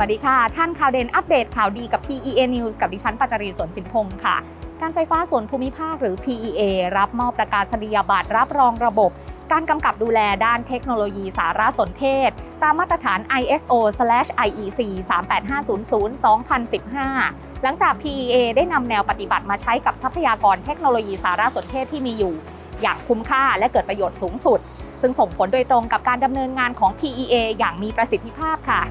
วัสดีค่ะ ท่านข่าวเด่นอัปเดตข่าวดีกับ PEA News กับดิฉันปัจจรีสวนสินพงศ์ค่ะ การไฟฟ้าส่วนภูมิภาคหรือ PEA รับมอบประกาศนียบัตรรับรองระบบ การกำกับดูแลด้านเทคโนโลยีสารสนเทศ ตามมาตรฐาน ISO/IEC 38500-2015 หลังจาก PEA ได้นำแนวปฏิบัติมาใช้กับทรัพยากรเทคโนโลยีสารสนเทศที่มีอยู่ อย่างคุ้มค่าและเกิดประโยชน์สูงสุด ซึ่งส่งผลโดยตรงกับการดำเนินงานของ PEA อย่างมีประสิทธิภาพค่ะ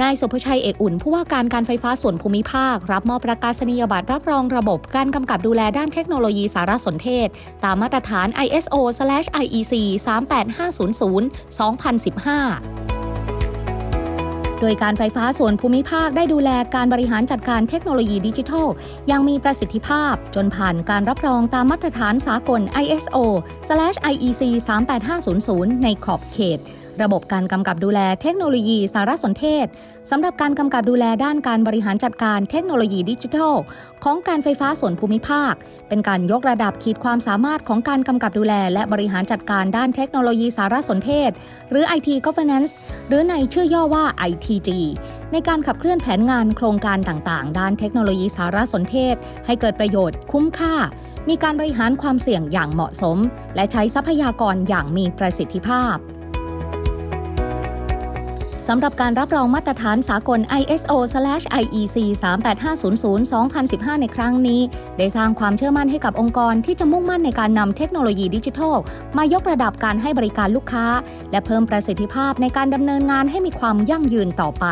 นายสุภชัยเอกอุ่น ผู้ว่าการการไฟฟ้าส่วนภูมิภาค รับมอบประกาศนียบัตรรับรองระบบการกำกับดูแลด้านเทคโนโลยีสารสนเทศ ตามมาตรฐาน ISO/IEC 38500-2015โดยการไฟฟ้าส่วนภูมิภาคได้ดูแลการบริหารจัดการเทคโนโลยีดิจิทัลอย่างมีประสิทธิภาพ จนผ่านการรับรองตามมาตรฐานสากล ISO/IEC 38500 ในขอบเขต ระบบการกำกับดูแลเทคโนโลยีสารสนเทศสำหรับการกำกับดูแลด้านการบริหารจัดการเทคโนโลยีดิจิทัล ของการไฟฟ้าส่วนภูมิภาค เป็นการยกระดับขีดความสามารถของการกำกับดูแล และบริหารจัดการด้านเทคโนโลยีสารสนเทศ หรือ IT Governance หรือในชื่อย่อว่า ITG ในการขับเคลื่อนแผนงานโครงการต่างๆ ด้านเทคโนโลยีสารสนเทศ ให้เกิดประโยชน์คุ้มค่า มีการบริหารความเสี่ยงอย่างเหมาะสม และใช้ทรัพยากรอย่างมีประสิทธิภาพ สำหรับการรับรองมาตรฐานสากล ISO/IEC 38500-2015 ในครั้งนี้ ได้สร้างความเชื่อมั่นให้กับองค์กรที่จะมุ่งมั่นในการนำเทคโนโลยีดิจิทัล มายกระดับการให้บริการลูกค้า และเพิ่มประสิทธิภาพในการดำเนินงานให้มีความยั่งยืนต่อไป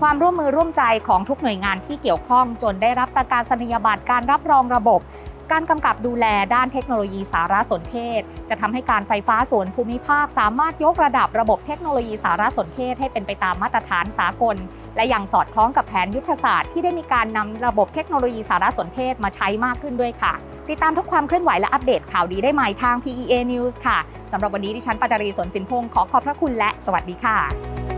ความร่วมมือร่วมใจของทุกหน่วยงานที่เกี่ยวข้องจนได้รับประกาศนียบัตรการรับรองระบบ การกำกับดูแลด้านเทคโนโลยีสารสนเทศ จะทำให้การไฟฟ้าส่วนภูมิภาค สามารถยกระดับระบบเทคโนโลยีสารสนเทศให้เป็นไปตามมาตรฐานสากล และยังสอดคล้องกับแผนยุทธศาสตร์ที่ได้มีการนำระบบเทคโนโลยีสารสนเทศมาใช้มากขึ้นด้วยค่ะ ติดตามทุกความเคลื่อนไหวและอัปเดตข่าวดีได้ใหม่ทาง PEA News ค่ะสำหรับวันนี้ดิฉันปัจจรีสนสินพงศ์ขอขอบพระคุณและสวัสดีค่ะ